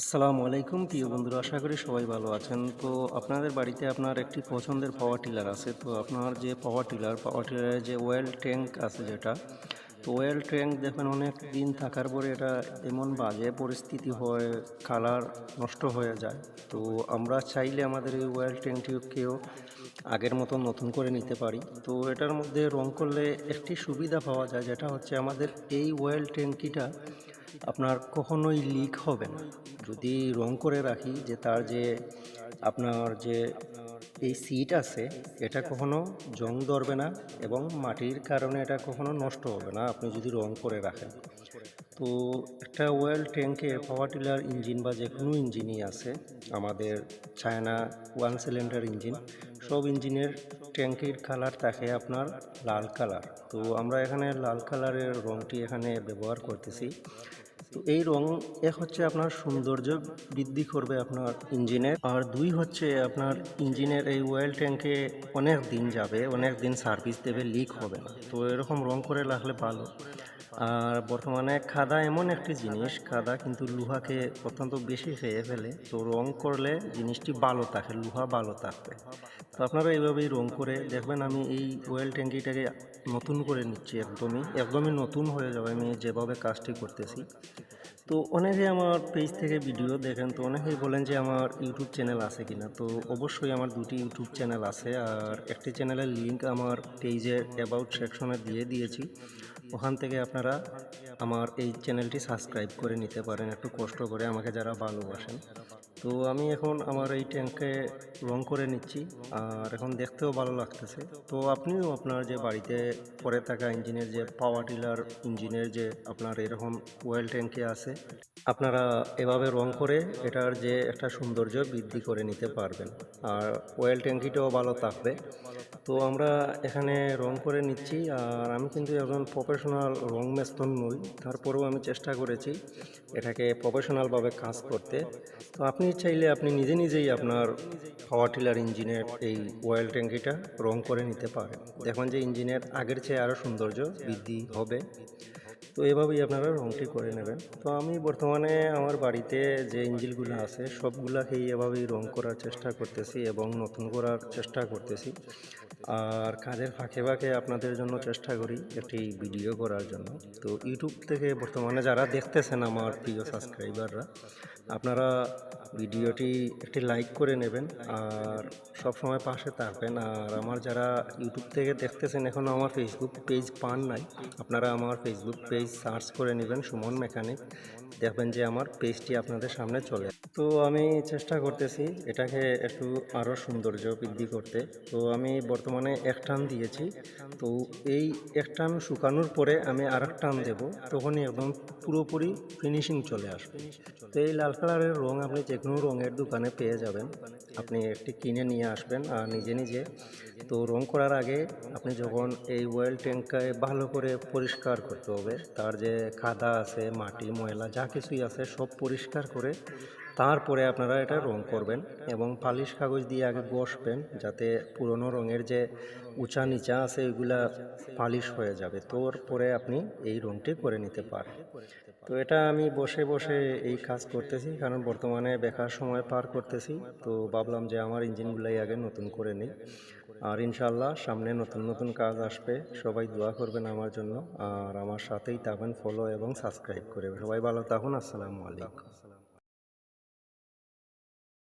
আসসালামু আলাইকুম, প্রিয় বন্ধুরা, আশা করি সবাই ভালো আছেন। তো আপনাদের বাড়িতে আপনার একটি পছন্দের পাওয়ার টিলার আছে। তো আপনার যে পাওয়ার টিলার পাওয়ার টিলারের যে ওয়েল ট্যাঙ্ক আছে যেটা, তো ওয়েল ট্যাঙ্ক দেখবেন অনেক দিন থাকার পরে এটা এমন বাজে পরিস্থিতি হয় কালার নষ্ট হয়ে যায়। তো আমরা চাইলে আমাদের এই ওয়েল ট্যাঙ্কটিকেও আগের মতো নতুন করে নিতে পারি। তো এটার মধ্যে রং করলে একটি সুবিধা পাওয়া যায়, যেটা হচ্ছে আমাদের এই ওয়েল ট্যাঙ্কিটা আপনার কখনোই লিক হবে না। যদি রং করে রাখি যে তার যে আপনার যে এই সিট আছে, এটা কখনো জং ধরবে না এবং মাটির কারণে এটা কখনো নষ্ট হবে না, আপনি যদি রং করে রাখেন। তো একটা ওয়েল ট্যাঙ্কে পাওয়ার টিলার ইঞ্জিন বা যে কোনো ইঞ্জিনই আছে, আমাদের চায়না ওয়ান সিলিন্ডার ইঞ্জিন সব ইঞ্জিনের ট্যাঙ্কির কালার থাকে আপনার লাল কালার তো আমরা এখানে লাল কালারের রংটি এখানে ব্যবহার করতেছি। তো এই রং এক হচ্ছে আপনার সৌন্দর্য বৃদ্ধি করবে আপনার ইঞ্জিনের আর দুই হচ্ছে আপনার ইঞ্জিনের এই ওয়েল ট্যাঙ্কে অনেক দিন যাবে, অনেক দিন সার্ভিস দেবে লিক হবে না। তো এরকম রং করে লাগলে ভালো। আর বর্তমানে খাদা এমন একটি জিনিস, খাদা কিন্তু লোহাকে অত্যন্ত বেশি খেয়ে ফেলে। তো রং করলে জিনিসটি ভালো থাকে, লোহা ভালো থাকবে। তো আপনারা এইভাবেই রং করে দেখবেন, আমি এই ওয়েল ট্যাঙ্কিটাকে নতুন করে নিচ্ছি একদমই একদমই নতুন হয়ে যাবে, আমি যেভাবে কাজটি করতেছি। তো অনেকে আমার পেজ থেকে ভিডিও দেখেন, তো অনেকেই বলেন যে আমার ইউটিউব চ্যানেল আছে কিনা। তো অবশ্যই আমার দুটি ইউটিউব চ্যানেল আছে আর একটি চ্যানেলের লিঙ্ক আমার পেজের অ্যাবাউট সেকশনে দিয়ে দিয়েছি। ওখান থেকে আপনারা আমার এই চ্যানেলটি সাবস্ক্রাইব করে নিতে পারেন। একটু কষ্ট করে আমাকে যারা ভালোবাসেন। তো আমি এখন আমার এই ট্যাঙ্কে রং করে নিচ্ছি, আর এখন দেখতেও ভালো লাগতেছে। তো আপনিও আপনার যে বাড়িতে পরে থাকা ইঞ্জিনের যে পাওয়ার টিলার ইঞ্জিনের যে আপনার এরকম ওয়েল ট্যাঙ্কে আছে, আপনারা এভাবে রং করে এটার যে একটা সৌন্দর্য বৃদ্ধি করে নিতে পারবেন। আর ওয়েল ট্যাঙ্কিটাও ভালো থাকবে। তো আমরা এখানে রং করে নিচ্ছি, আর আমি কিন্তু একজন প্রফেশনাল রং মেস্তন নই। তারপরেও আমি চেষ্টা করেছি এটাকে প্রফেশনালভাবে কাজ করতে। তো আপনি চাইলে আপনি নিজে নিজেই আপনার পাওয়ার টিলার ইঞ্জিনের এই ওয়েল ট্যাঙ্কিটা রং করে নিতে পারেন। দেখুন যে ইঞ্জিনের আগের চেয়ে আরও সৌন্দর্য বৃদ্ধি হবে। তো এভাবেই আপনারা রংটি করে নেবেন। তো আমি বর্তমানে আমার বাড়িতে যে ইঞ্জিলগুলো আছে, সবগুলাকেই এভাবেই রং করার চেষ্টা করতেছি এবং নতুন করার চেষ্টা করতেছি। আর কাজের ফাঁকে ফাঁকে আপনাদের জন্য চেষ্টা করি একটি ভিডিও করার জন্য। তো ইউটিউব থেকে বর্তমানে যারা দেখতেছেন আমার প্রিয় সাবস্ক্রাইবাররা আপনারা ভিডিওটি একটি লাইক করে নেবেন আর সব সময় পাশে থাকবেন। আর আমার যারা ইউটিউব থেকে দেখতেছেন এখনও আমার ফেসবুক পেজ পান নাই, আপনারা আমার ফেসবুক পেজ সার্চ করে নেবেন, সুমন মেকানিক দেখবেন যে আমার পেজটি আপনাদের সামনে চলে। তো আমি চেষ্টা করতেছি এটাকে একটু আরও সৌন্দর্য বৃদ্ধি করতে। তো আমি বর্তমানে এক টান দিয়েছি। তো এই এক টান শুকানোর পরে আমি আর এক টান দেবো। তখনই একদম পুরোপুরি ফিনিশিং চলে আসবে। তো এই লাল কালারের রং আপনি যে কোনো রঙের দোকানে পেয়ে যাবেন। আপনি একটি কিনে নিয়ে আসবেন আর নিজে নিজে। তো রং করার আগে আপনি যখন এই ওয়েল ট্যাঙ্কায় ভালো করে পরিষ্কার করতে হবে, তার যে খাদা আছে, মাটি, ময়লা, যা কিছুই আছে সব পরিষ্কার করে তারপরে আপনারা এটা রং করবেন এবং পালিশ কাগজ দিয়ে আগে বসবেন যাতে পুরনো রঙের যে উঁচা নিচা আছে এগুলা পালিশ হয়ে যাবে। তোর পরে আপনি এই রংটি করে নিতে পারেন। তো এটা আমি বসে বসে এই কাজ করতেছি, কারণ বর্তমানে বেকার সময় পার করতেছি। তো ভাবলাম যে আমার ইঞ্জিনগুলাই আগে নতুন করে নিই। আর ইনশাল্লাহ সামনে নতুন নতুন কাজ আসবে। সবাই দোয়া করবেন আমার জন্য। আর আমার সাথেই থাকবেন ফলো এবং সাবস্ক্রাইব করে। সবাই ভালো থাকুন। আসসালামু আলাইকুম।